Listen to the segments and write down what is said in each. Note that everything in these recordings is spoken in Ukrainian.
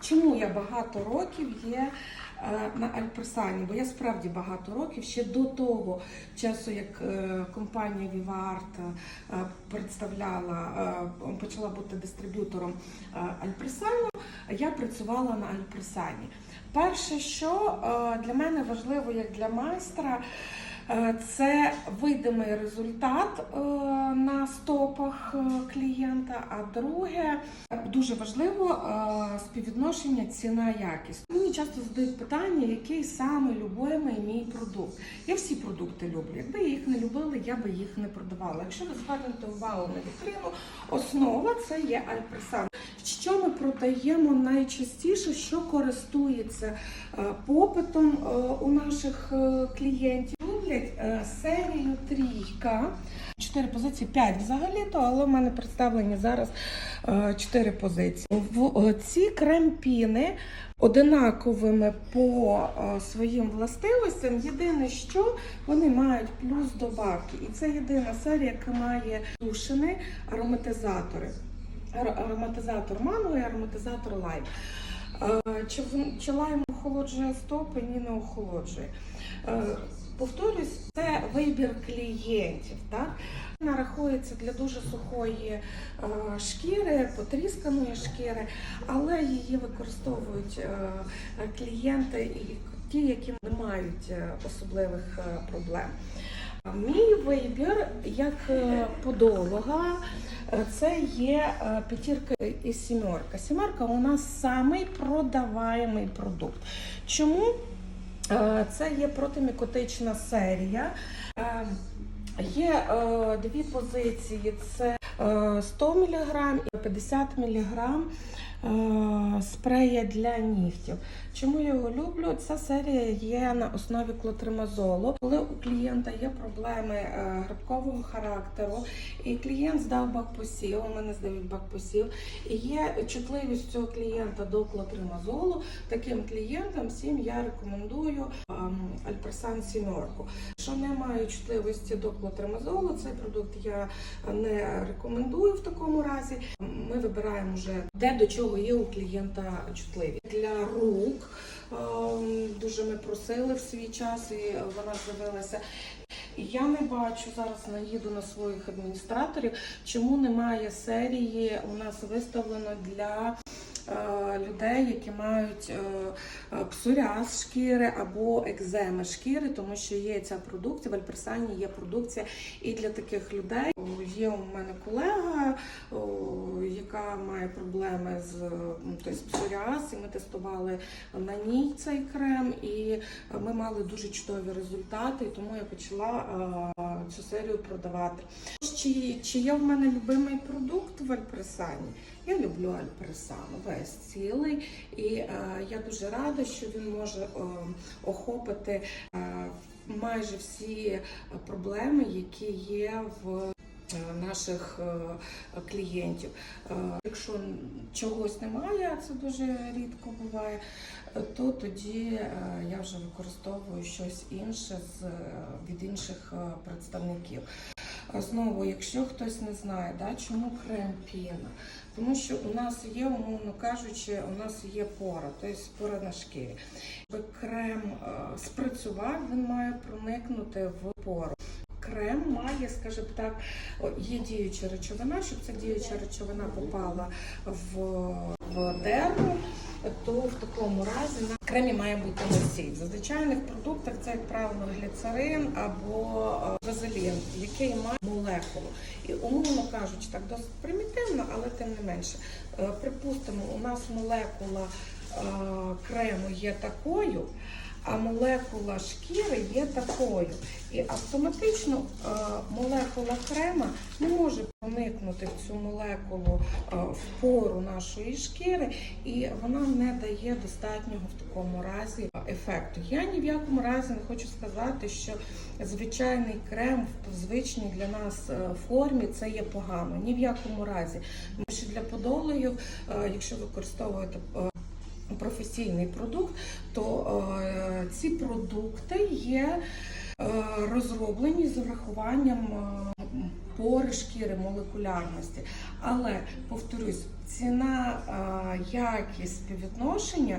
чому я багато років є е, на Альперсані? Бо я справді багато років ще до того часу, як е, компанія Віварт е, представляла, почала бути дистриб'ютором Альперсану, я працювала на Альперсані. Перше, що е, для мене важливо як для майстра, е, це видимий результат е, на стопах клієнта. А друге, дуже важливо співвідношення ціна-якість. Мені часто задають питання, який саме любимий мій продукт. Я всі продукти люблю. Якби я їх не любила, я би їх не продавала. Якщо ви звернете увагу на вітрину, основа це є альпресан. Що ми продаємо найчастіше, що користується е, попитом е, у наших е, клієнтів? Люблять серію трійка. Чотири позиції, п'ять взагалі-то, але в мене представлені зараз чотири позиції. В ці кремпіни одинаковими по своїм властивостям. Єдине, що вони мають плюс добавки. І це єдина серія, яка має сушені ароматизатори. Ар- Ароматизатор манго і ароматизатор лайм. Е, Чи, лайм охолоджує стопи? Ні, не охолоджує. Е, Повторюсь, це вибір клієнтів. Так? Вона рахується для дуже сухої е, шкіри, потрісканої шкіри, але її використовують клієнти і ті, які не мають особливих проблем. Мій вибір як е, подолога е, це є е, п'ятірка і сімерка. Сімерка у нас самий продаваємий продукт. Чому? Це є протимікотична серія. Є дві позиції: це е, 100 мг і 50 мг спрея для нігтів. Чому я його люблю? Ця серія є на основі клотримазолу. Коли у клієнта є проблеми е, грибкового характеру, і клієнт здав бакпосів, у мене здають бакпосів, і є чутливість цього клієнта до клотримазолу, таким клієнтам всім я рекомендую ем, Альперсан сімерку. Якщо немає чутливості до клотримазолу, цей продукт я не рекомендую в такому разі. Ми вибираємо вже де до чого є у клієнта чутливі Для рук ем, дуже ми просили в свій час, і вона з'явилася. Я не бачу зараз наїду на своїх адміністраторів, чому немає серії у нас виставлено для е, людей, які мають е, е, псоріаз шкіри або екземи шкіри, тому що є ця продукція, в Альперсані є продукція і для таких людей. Є у мене колега, яка має проблеми з тобто псоріаз, і ми тестували на ній цей крем, і ми мали дуже чудові результати, тому я почала е, цю серію продавати. Чи, чи є в мене любимий продукт в Альпресані? Я люблю Альпресан весь цілий, і е, я дуже рада, що він може е, охопити е, майже всі проблеми, які є в е, наших е, клієнтів. Е, Якщо чогось немає, це дуже рідко буває, то тоді я вже використовую щось інше з від інших представників. А Знову, якщо хтось не знає, да, чому крем піна? Тому що у нас є, умовно кажучи, у нас є пора, тобто пора на шкірі. Щоб крем е, спрацював, він має проникнути в пору. Крем має, скажімо так, є діюча речовина, щоб ця діюча речовина попала в, в дерму, то в такому разі кремі має бути носій. В звичайних продуктах це, як правило, гліцерин або е, вазелін, який має молекулу. І умовно кажучи, так досить примітивно, але тим не менше. Е, Припустимо, у нас молекула е, крему є такою. А молекула шкіри є такою. І автоматично е, молекула крема не може проникнути в цю молекулу е, в пору нашої шкіри, і вона не дає достатнього в такому разі ефекту. Я ні в якому разі не хочу сказати, що звичайний крем в звичній для нас е, формі це є погано. Ні в якому разі. Тому що для подолою, е, якщо використовуєте професійний продукт, то е, ці продукти є е, розроблені з врахуванням е, пори шкіри, молекулярності. Але повторюсь, ціна, якість співвідношення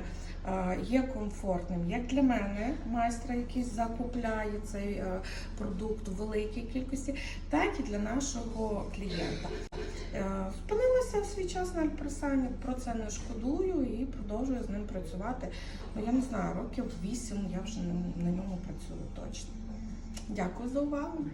є комфортним як для мене, майстра, який закупляє цей продукт у великій кількості, так і для нашого клієнта. Е, Спинилася в свій час на альпресані, про це не шкодую і продовжую з ним працювати. Ну я не знаю, років вісім я вже на ньому працюю точно. Дякую за увагу.